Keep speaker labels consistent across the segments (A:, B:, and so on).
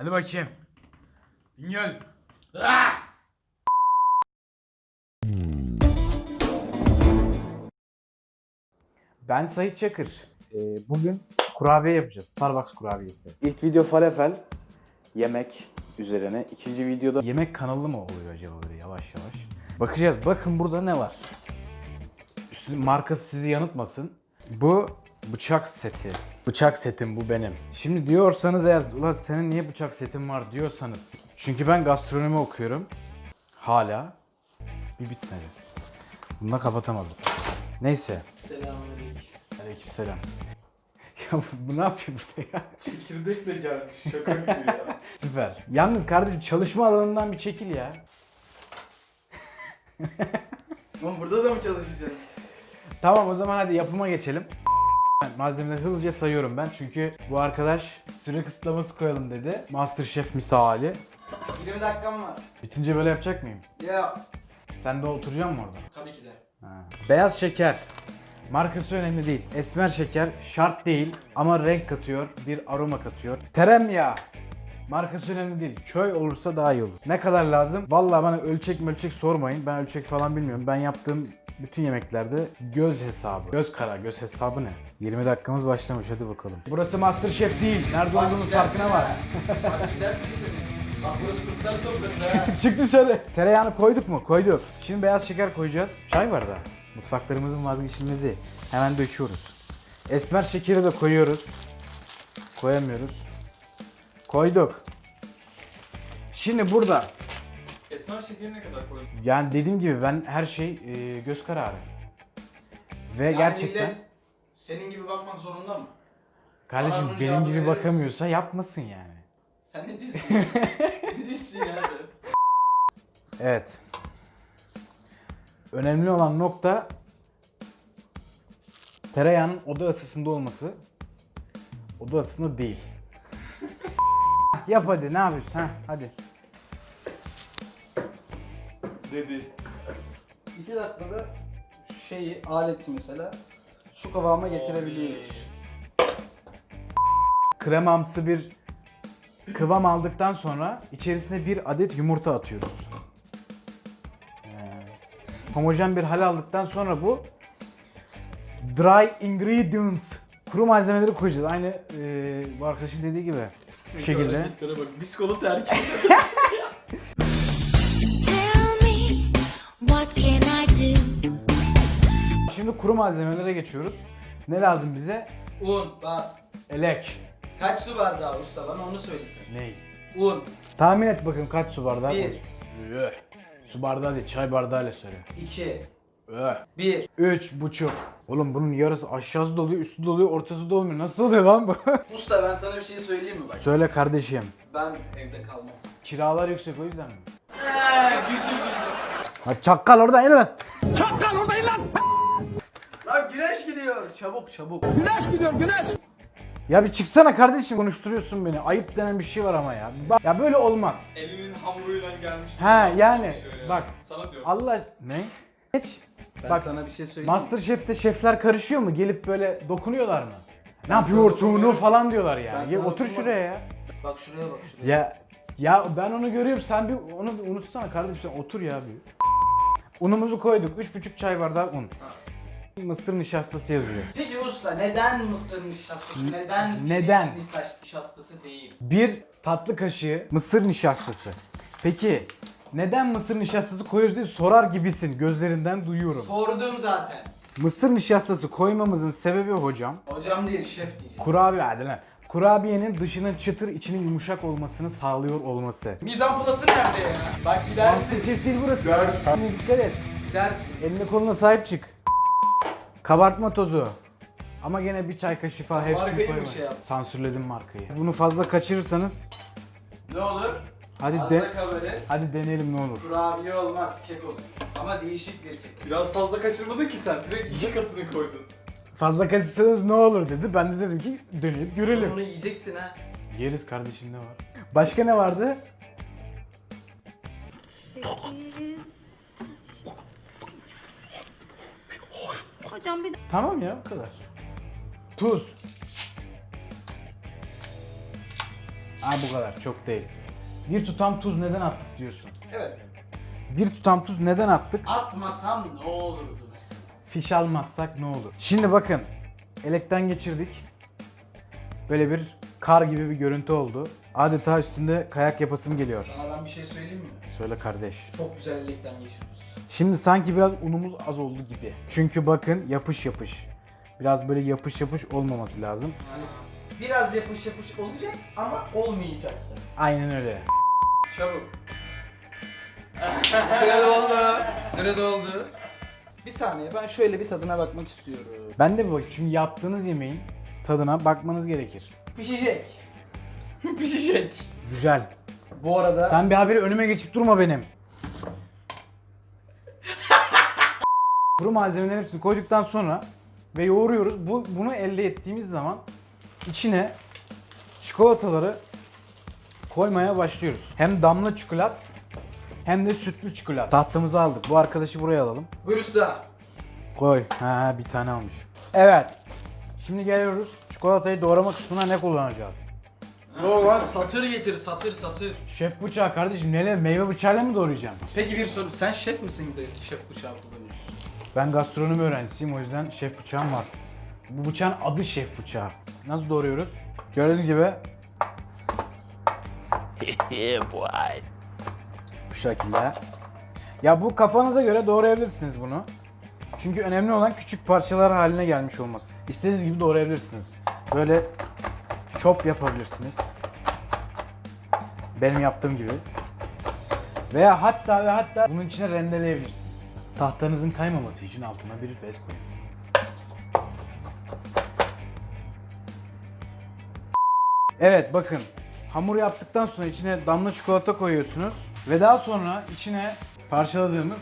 A: Hadi bakayım. Bingöl. Ben Sait Çakır. Ee, bugün kurabiye yapacağız. Starbucks kurabiyesi. İlk video falafel, yemek üzerine. İkinci videoda yemek kanalı mı oluyor acaba böyle yavaş yavaş? Bakacağız. Bakın burada ne var? Üstünün markası sizi yanıltmasın. Bu bıçak seti. Bıçak setim bu benim. Şimdi diyorsanız eğer ulan senin niye bıçak setin var diyorsanız. Çünkü ben gastronomi okuyorum. Hala. Bir bitmedi. Bunu da kapatamadım. Neyse.
B: Selamünaleyküm.
A: Aleykümselam. ya bu, bu ne yapıyor burada ya?
B: Çekirdek de gelmiş. Şaka gibi ya.
A: Süper. Yalnız kardeşim çalışma alanından bir çekil ya.
B: Oğlum burada da mı çalışacağız?
A: Tamam o zaman hadi yapıma geçelim. Malzemeleri hızlıca sayıyorum ben çünkü bu arkadaş süre kısıtlaması koyalım dedi. Masterchef misali.
B: 20 dakikam var.
A: Bitince böyle yapacak mıyım?
B: Ya.
A: Sen de oturacaksın mı orada?
B: Tabii ki de.
A: Ha. Beyaz şeker. Markası önemli değil. Esmer şeker şart değil ama renk katıyor, bir aroma katıyor. Tereyağı. Markası önemli değil. Köy olursa daha iyi olur. Ne kadar lazım? Vallahi bana ölçek ölçek sormayın. Ben ölçek falan bilmiyorum. Ben yaptığım bütün yemeklerde göz hesabı. Göz kara, göz hesabı ne? 20 dakikamız başlamış hadi bakalım. Burası Masterchef değil. Nerede olduğunun farkına var.
B: Bak gidersin seni. Bak burası kurtlar sofrası ha.
A: Çık dışarı. Tereyağını koyduk mu? Koyduk. Şimdi beyaz şeker koyacağız. Çay bardağı. Mutfaklarımızın vazgeçilmezi. Hemen döküyoruz. Esmer şekeri de koyuyoruz. Koyamıyoruz. Koyduk. Şimdi burada
C: Esmer şekeri ne kadar koydun?
A: yani dediğim gibi ben her şey e, göz kararı. Ve
B: Yani
A: gerçekten
B: millet senin gibi bakmak zorunda mı?
A: kardeşim
B: bunun
A: benim gibi
B: verir misin?
A: bakamıyorsa yapmasın yani.
B: Sen ne diyorsun? ya? ne diyorsun ya?
A: Evet. Önemli olan nokta tereyağının oda ısısında olması. Oda ısısında değil. Yap hadi ne yapıyorsun? Ha, hadi.
C: Dedi.
B: 2 dakikada şeyi, aleti mesela şu kıvama getirebiliyoruz.
A: Kremamsı bir kıvam aldıktan sonra içerisine bir adet yumurta atıyoruz. Ee, homojen bir hal aldıktan sonra bu dry ingredients kuru malzemeleri koyacağız. Aynı e, bu arkadaşın dediği gibi. Bu şekilde.
C: Hareketlere bak. Biskolu terk.
A: kuru malzemelere geçiyoruz. Ne lazım bize?
B: Un, bak.
A: Elek.
B: Kaç su bardağı usta bana onu söylesen.
A: Ney?
B: Un,
A: Tahmin et bakayım kaç su bardağı?
B: Bir.
A: koy. Üh. Su bardağı değil, çay bardağıyla söyle.
B: 2,
A: Üh.
B: 1.
A: Üç buçuk. Oğlum bunun yarısı aşağısı doluyor, üstü doluyor, ortası dolmuyor. Nasıl oluyor lan bu?
B: Usta ben sana bir şey söyleyeyim mi bak?
A: Söyle kardeşim.
B: Ben evde kalmam.
A: Kiralar yüksek o yüzden mi?
B: Eee güldür güldür.
A: Ha çakkal orada in lan.
B: Güneş gidiyor. Çabuk çabuk.
A: Ya bir çıksana kardeşim konuşturuyorsun beni. Ayıp denen bir şey var ama ya. Bak, ya böyle olmaz.
C: Elinin hamuruyla gelmiş.
A: Ha yani
C: Şöyle.
A: bak
C: Sana diyorum.
A: Allah ne? Geç.
B: Ben
A: Bak,
B: sana bir şey söyleyeyim?
A: Masterchef'te şefler karışıyor mu? Gelip böyle dokunuyorlar mı? Ne yapıyorsun falan diyorlar
B: sana
A: Ya, otur
B: dokunmadım.
A: şuraya ya.
B: Bak şuraya bak şuraya.
A: Ya ya ben onu görüyorum sen bir onu bir unutsana kardeşim sen otur ya bir. Unumuzu koyduk. 3,5 çay bardağı un. Mısır nişastası yazıyor.
B: Peki usta neden mısır nişastası? Neden
A: Neden?
B: pirinç nişas- nişastası değil?
A: Bir tatlı kaşığı mısır nişastası. Peki neden mısır nişastası koyuyoruz diye sorar gibisin. Gözlerinden duyuyorum.
B: Sordum zaten.
A: Mısır nişastası koymamızın sebebi hocam
B: Hocam değil şef diyeceğiz.
A: kurabiye hadi lan. Kurabiyenin dışının çıtır içinin yumuşak olmasını sağlıyor olması.
B: Mizan plası nerede ya? Bak gidersin.
A: Masterchef değil burası. Şimdi dikkat et.
B: Gidersin.
A: Eline koluna sahip çık. Kabartma tozu. Ama gene bir çay kaşığı falan
B: Sen
A: hepsini
B: markayı mı
A: koyma.
B: şey yaptın?
A: Sansürledim markayı. Bunu fazla kaçırırsanız
B: Ne olur?
A: hadi
B: Fazla
A: de
B: kabarır.
A: hadi deneyelim ne olur.
B: Kurabiye olmaz kek olur. Ama değişik bir kek.
C: Biraz fazla kaçırmadın ki sen. Direkt iki katını koydun.
A: Fazla kaçırsanız ne olur dedi. Ben de dedim ki deneyip görelim.
B: Bunu yiyeceksin ha.
A: Yeriz kardeşim ne var? Başka ne vardı?
D: Hocam bir
A: Tamam ya o kadar. Tuz. Ha bu kadar çok değil. Bir tutam tuz neden attık diyorsun.
B: Evet.
A: Bir tutam tuz neden attık?
B: Atmasam ne olurdu mesela?
A: Fiş almazsak ne olur? Şimdi bakın. Elekten geçirdik. Böyle bir kar gibi bir görüntü oldu. Adeta üstünde kayak yapasım geliyor.
B: Sana ben bir şey söyleyeyim mi?
A: Söyle kardeş.
B: Çok güzel elekten geçiriyoruz.
A: Şimdi sanki biraz unumuz az oldu gibi. Çünkü bakın yapış yapış. Biraz böyle yapış yapış olmaması lazım.
B: Hani biraz yapış yapış olacak ama olmayacak da.
A: Aynen öyle.
C: Çabuk.
B: Süre doldu. Süre doldu. Bir saniye ben şöyle bir tadına bakmak istiyorum.
A: Ben de bir bakayım çünkü yaptığınız yemeğin tadına bakmanız gerekir.
B: Pişecek. Pişecek.
A: Güzel.
B: Bu arada
A: Sen bir haberi önüme geçip durma benim. Kuru malzemelerin hepsini koyduktan sonra ve yoğuruyoruz. Bu, bunu elde ettiğimiz zaman içine çikolataları koymaya başlıyoruz. Hem damla çikolat hem de sütlü çikolat. Tahtamızı aldık. Bu arkadaşı buraya alalım.
B: buyur usta.
A: Koy. Ha bir tane almış. Evet. Şimdi geliyoruz. Çikolatayı doğrama kısmına ne kullanacağız?
B: Yok lan satır getir satır satır.
A: Şef bıçağı kardeşim neyle meyve bıçağıyla mı doğrayacağım?
B: Peki bir soru sen şef misin de şef bıçağı kullanıyorsun?
A: Ben gastronomi öğrencisiyim o yüzden şef bıçağım var. Bu bıçağın adı şef bıçağı. Nasıl doğruyoruz? Gördüğünüz gibi. Bu şekilde. Ya bu kafanıza göre doğrayabilirsiniz bunu. Çünkü önemli olan küçük parçalar haline gelmiş olması. İstediğiniz gibi doğrayabilirsiniz. Böyle chop yapabilirsiniz. Benim yaptığım gibi. Veya hatta ve hatta bunun içine rendeleyebilirsiniz. Tahtanızın kaymaması için altına bir bez koyun. Evet bakın hamur yaptıktan sonra içine damla çikolata koyuyorsunuz ve daha sonra içine parçaladığımız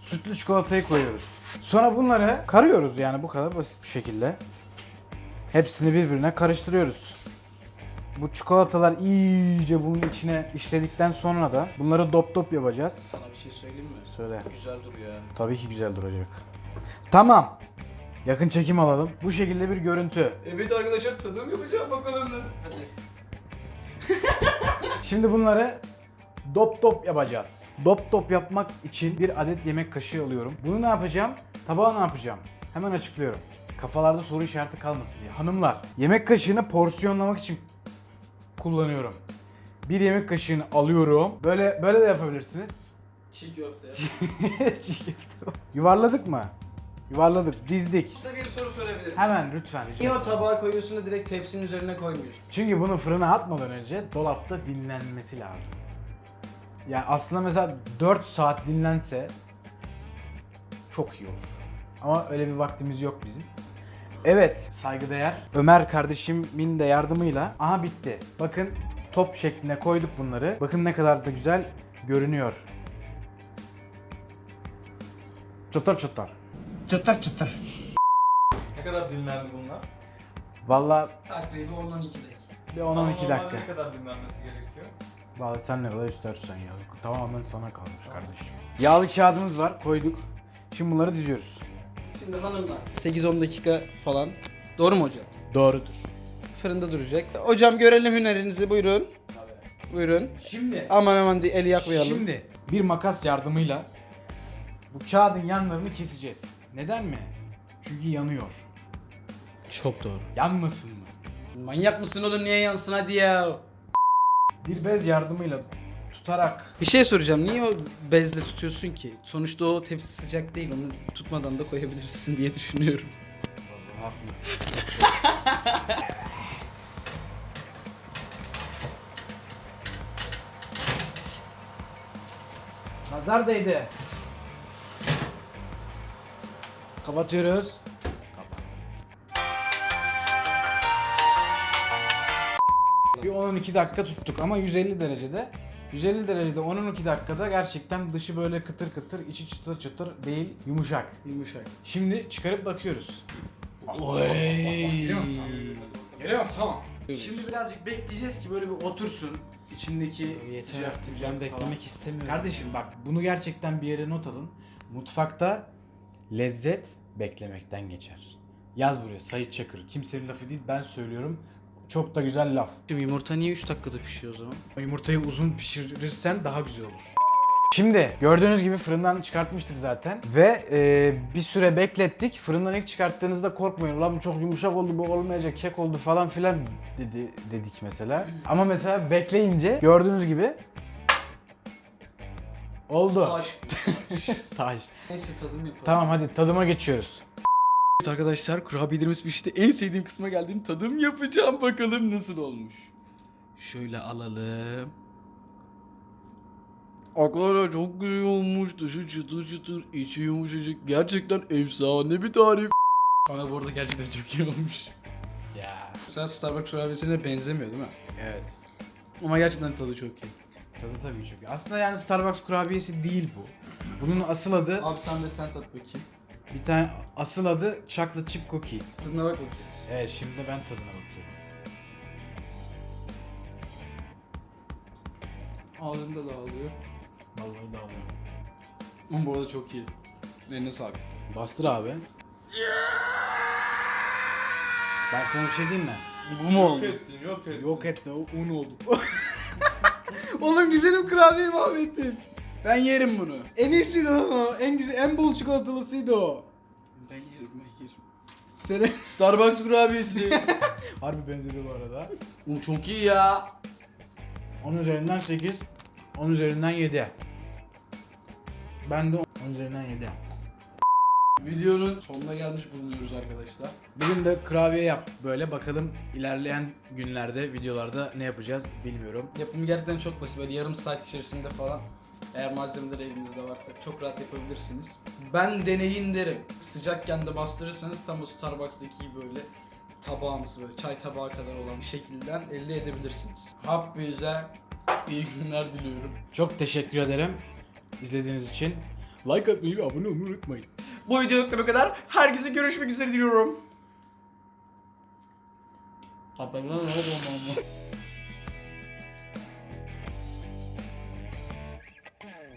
A: sütlü çikolatayı koyuyoruz. Sonra bunları karıyoruz yani bu kadar basit bir şekilde. Hepsini birbirine karıştırıyoruz. Bu çikolatalar iyice bunun içine işledikten sonra da bunları dop dop yapacağız.
B: Sana bir şey söyleyeyim mi?
A: Söyle.
B: Güzel duruyor ya.
A: Tabii ki güzel duracak. Tamam. Yakın çekim alalım. Bu şekilde bir görüntü.
B: Evet arkadaşlar tadım yapacağım bakalım nasıl. Hadi.
A: Şimdi bunları dop dop yapacağız. Dop dop yapmak için bir adet yemek kaşığı alıyorum. Bunu ne yapacağım? Tabağa ne yapacağım? Hemen açıklıyorum. Kafalarda soru işareti kalmasın diye. Hanımlar, yemek kaşığını porsiyonlamak için kullanıyorum. Bir yemek kaşığını alıyorum. Böyle böyle de yapabilirsiniz.
B: Çiğ köfte.
A: Çiğ köfte. Yuvarladık mı? Yuvarladık, dizdik.
B: Size bir soru sorabilirim.
A: Hemen lütfen rica
B: Niye o tabağa koyuyorsun da direkt tepsinin üzerine koymuyorsun?
A: Çünkü bunu fırına atmadan önce dolapta dinlenmesi lazım. Yani aslında mesela 4 saat dinlense çok iyi olur. Ama öyle bir vaktimiz yok bizim. Evet saygıdeğer Ömer kardeşimin de yardımıyla aha bitti. Bakın top şekline koyduk bunları. Bakın ne kadar da güzel görünüyor. Çıtır çıtır.
E: Çıtır çıtır.
C: Ne kadar dinlendi bunlar?
A: Valla
B: Takribi 10-12 dakika.
A: bir
C: Ama
A: 10-12
C: normalde
A: dakika.
C: Ne kadar dinlenmesi gerekiyor?
A: Vallahi sen ne kadar istersen ya. Tamamen sana kalmış kardeşim. Yağlı kağıdımız var koyduk. Şimdi bunları diziyoruz.
B: Şimdi hanımlar. 8-10 dakika falan. Doğru mu hocam?
A: Doğrudur.
B: Fırında duracak. Hocam görelim hünerinizi buyurun. Buyurun.
A: Şimdi
B: Aman aman diye eli yakmayalım.
A: Şimdi bir makas yardımıyla bu kağıdın yanlarını keseceğiz. Neden mi? Çünkü yanıyor.
B: Çok doğru.
A: Yanmasın mı?
B: Manyak mısın oğlum niye yansın hadi ya.
A: Bir bez yardımıyla tutarak
B: Bir şey soracağım. Niye o bezle tutuyorsun ki? Sonuçta o tepsi sıcak değil. Onu tutmadan da koyabilirsin diye düşünüyorum.
A: Nazar değdi. Kapatıyoruz. Bir 10-12 dakika tuttuk ama 150 derecede. 150 derecede 10-12 dakikada gerçekten dışı böyle kıtır kıtır, içi çıtır çıtır değil, yumuşak.
B: Yumuşak.
A: Şimdi çıkarıp bakıyoruz.
B: Oy.
A: Musun? Tamam. Şimdi birazcık bekleyeceğiz ki böyle bir otursun. içindeki sıcaklık falan.
B: istemiyorum.
A: Kardeşim bak bunu gerçekten bir yere not alın. Mutfakta lezzet beklemekten geçer. Yaz buraya Sayit Çakır. Kimsenin lafı değil ben söylüyorum. Çok da güzel laf.
B: Şimdi yumurta niye 3 dakikada pişiyor o zaman?
A: Yumurtayı uzun pişirirsen daha güzel olur. Şimdi gördüğünüz gibi fırından çıkartmıştık zaten ve e, bir süre beklettik. Fırından ilk çıkarttığınızda korkmayın. Ulan bu çok yumuşak oldu, bu olmayacak, kek oldu falan filan dedi dedik mesela. Ama mesela bekleyince gördüğünüz gibi oldu.
B: Taş.
A: Taş.
B: Neyse tadım yapalım.
A: Tamam hadi tadıma geçiyoruz.
B: Evet arkadaşlar kurabiyelerimiz pişti. En sevdiğim kısma geldim. Tadım yapacağım. Bakalım nasıl olmuş. Şöyle alalım. Arkadaşlar çok güzel olmuş. Dışı çıtır çıtır, içi yumuşacık. Gerçekten efsane bir tarif. Ama bu arada gerçekten çok iyi olmuş.
A: Ya.
B: Sen Starbucks kurabiyesine benzemiyor değil mi?
A: Evet.
B: Ama gerçekten tadı çok iyi.
A: Tadı tabii çok iyi. Aslında yani Starbucks kurabiyesi değil bu. Bunun asıl adı,
B: Abi sen de sen tat bakayım.
A: Bir tane asıl adı Chocolate Chip Cookies.
B: Tadına bak bakayım.
A: Evet şimdi ben tadına bakıyorum.
B: Ağzında dağılıyor.
A: Vallahi da alıyorum.
B: Ama bu arada çok iyi. Eline sağlık.
A: Bastır abi. Ben sana bir şey diyeyim mi?
B: Bu mu
C: Yok
B: oldu?
C: ettin, yok ettin.
A: Yok etti, o un oldu.
B: Oğlum güzelim kurabiye mahvettin. Ben yerim bunu. En iyisiydi ama. En güzel, en bol çikolatalısıydı o. Ben yerim, ben yerim. Sene Starbucks kurabiyesi.
A: Harbi benzedi bu arada.
B: Oğlum çok iyi ya.
A: 10 üzerinden 8, 10 üzerinden 7. Ben de 10 üzerinden 7.
B: Videonun sonuna gelmiş bulunuyoruz arkadaşlar.
A: Bugün de kurabiye yap böyle bakalım ilerleyen günlerde videolarda ne yapacağız bilmiyorum.
B: Yapımı gerçekten çok basit. Böyle yarım saat içerisinde falan. Eğer malzemeler elinizde varsa çok rahat yapabilirsiniz. Ben deneyin derim. Sıcakken de bastırırsanız tam o Starbucks'taki gibi böyle tabağımız böyle çay tabağı kadar olan bir şekilden elde edebilirsiniz. Hepinize iyi günler diliyorum.
A: Çok teşekkür ederim izlediğiniz için. Like atmayı ve abone olmayı unutmayın.
B: Bu videoluk da bu kadar. Herkese görüşmek üzere diliyorum. Ben ne oldu